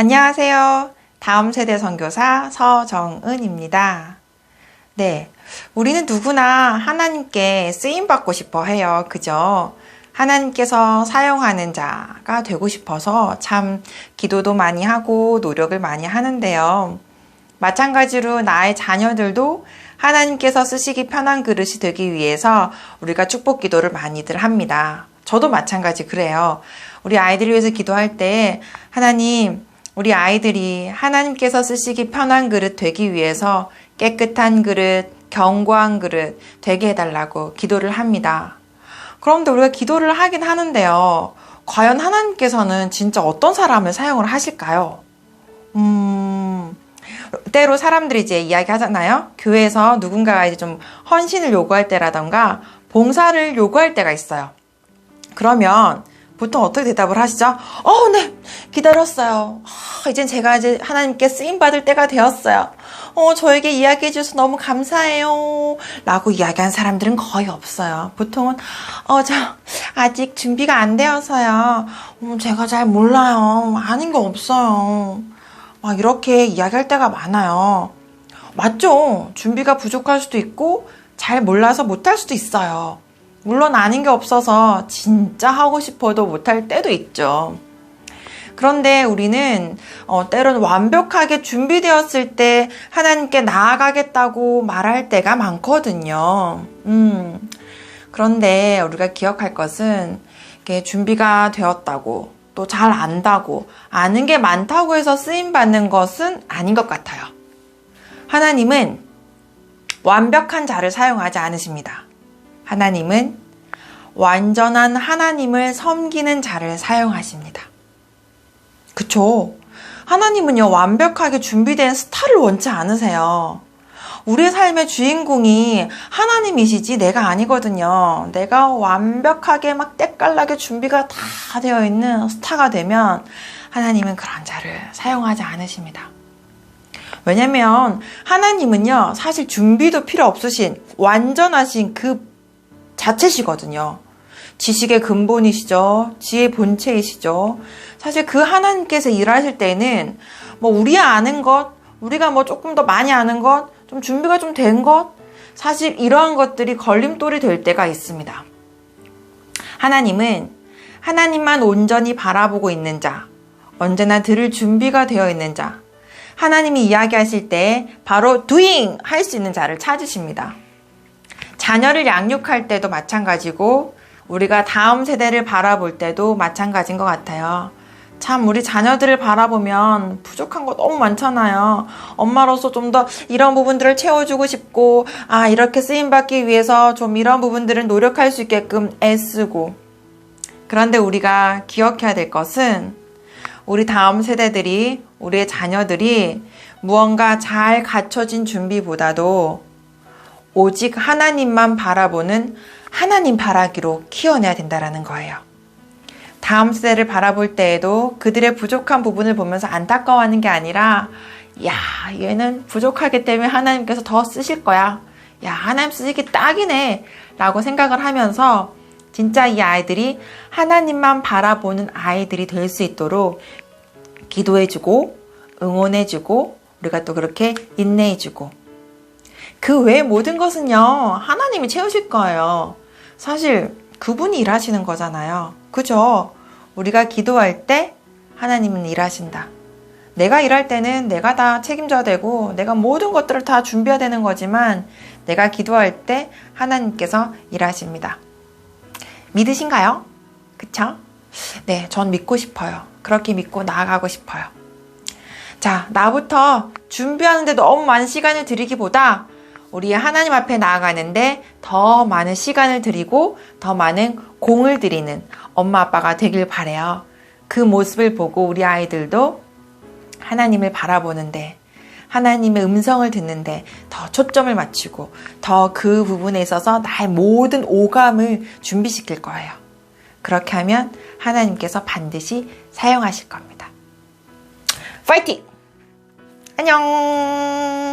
안녕하세요. 다음 세대 선교사 서정은입니다. 네. 우리는 누구나 하나님께 쓰임 받고 싶어 해요. 그죠? 하나님께서 사용하는 자가 되고 싶어서 참 기도도 많이 하고 노력을 많이 하는데요. 마찬가지로 나의 자녀들도 하나님께서 쓰시기 편한 그릇이 되기 위해서 우리가 축복 기도를 많이들 합니다. 저도 마찬가지 그래요. 우리 아이들을 위해서 기도할 때 하나님, 우리 아이들이 하나님께서 쓰시기 편한 그릇 되기 위해서 깨끗한 그릇, 견고한 그릇 되게 해달라고 기도를 합니다. 그런데 우리가 기도를 하긴 하는데요. 과연 하나님께서는 진짜 어떤 사람을 사용을 하실까요? 음, 때로 사람들이 이제 이야기 하잖아요. 교회에서 누군가가 이제 좀 헌신을 요구할 때라던가 봉사를 요구할 때가 있어요. 그러면 보통 어떻게 대답을 하시죠? 어, 네, 기다렸어요. 아, 이젠 제가 이제 하나님께 쓰임 받을 때가 되었어요. 어, 저에게 이야기해 주셔서 너무 감사해요. 라고 이야기한 사람들은 거의 없어요. 보통은, 어, 저, 아직 준비가 안 되어서요. 음, 제가 잘 몰라요. 아닌 거 없어요. 막 이렇게 이야기할 때가 많아요. 맞죠? 준비가 부족할 수도 있고, 잘 몰라서 못할 수도 있어요. 물론 아닌 게 없어서 진짜 하고 싶어도 못할 때도 있죠. 그런데 우리는 어, 때로는 완벽하게 준비되었을 때 하나님께 나아가겠다고 말할 때가 많거든요. 음. 그런데 우리가 기억할 것은 이게 준비가 되었다고 또 잘 안다고 아는 게 많다고 해서 쓰임 받는 것은 아닌 것 같아요. 하나님은 완벽한 자를 사용하지 않으십니다. 하나님은 완전한 하나님을 섬기는 자를 사용하십니다. 그쵸? 하나님은요, 완벽하게 준비된 스타를 원치 않으세요. 우리 삶의 주인공이 하나님이시지 내가 아니거든요. 내가 완벽하게 막 때깔나게 준비가 다 되어 있는 스타가 되면 하나님은 그런 자를 사용하지 않으십니다. 왜냐면 하나님은요, 사실 준비도 필요 없으신 완전하신 그 자체시거든요. 지식의 근본이시죠. 지의 본체이시죠. 사실 그 하나님께서 일하실 때는 뭐 우리 아는 것, 우리가 뭐 조금 더 많이 아는 것, 좀 준비가 좀 된 것, 사실 이러한 것들이 걸림돌이 될 때가 있습니다. 하나님은 하나님만 온전히 바라보고 있는 자, 언제나 들을 준비가 되어 있는 자, 하나님이 이야기하실 때 바로 doing 할 수 있는 자를 찾으십니다. 자녀를 양육할 때도 마찬가지고 우리가 다음 세대를 바라볼 때도 마찬가지인 것 같아요. 참 우리 자녀들을 바라보면 부족한 거 너무 많잖아요. 엄마로서 좀 더 이런 부분들을 채워주고 싶고 아 이렇게 쓰임 받기 위해서 좀 이런 부분들을 노력할 수 있게끔 애쓰고 그런데 우리가 기억해야 될 것은 우리 다음 세대들이 우리의 자녀들이 무언가 잘 갖춰진 준비보다도 오직 하나님만 바라보는 하나님 바라기로 키워내야 된다라는 거예요. 다음 세대를 바라볼 때에도 그들의 부족한 부분을 보면서 안타까워하는 게 아니라 야 얘는 부족하기 때문에 하나님께서 더 쓰실 거야. 야 하나님 쓰시기 딱이네 라고 생각을 하면서 진짜 이 아이들이 하나님만 바라보는 아이들이 될 수 있도록 기도해주고 응원해주고 우리가 또 그렇게 인내해주고 그 외 모든 것은요 하나님이 채우실 거예요. 사실 그분이 일하시는 거잖아요. 그죠? 우리가 기도할 때 하나님은 일하신다. 내가 일할 때는 내가 다 책임져야 되고 내가 모든 것들을 다 준비해야 되는 거지만 내가 기도할 때 하나님께서 일하십니다. 믿으신가요? 그쵸? 네, 전 믿고 싶어요. 그렇게 믿고 나아가고 싶어요. 자, 나부터 준비하는데 너무 많은 시간을 들이기보다 우리 하나님 앞에 나아가는데 더 많은 시간을 들이고 더 많은 공을 들이는 엄마 아빠가 되길 바래요. 그 모습을 보고 우리 아이들도 하나님을 바라보는데 하나님의 음성을 듣는데 더 초점을 맞추고 더 그 부분에 있어서 나의 모든 오감을 준비시킬 거예요. 그렇게 하면 하나님께서 반드시 사용하실 겁니다. 파이팅! 안녕!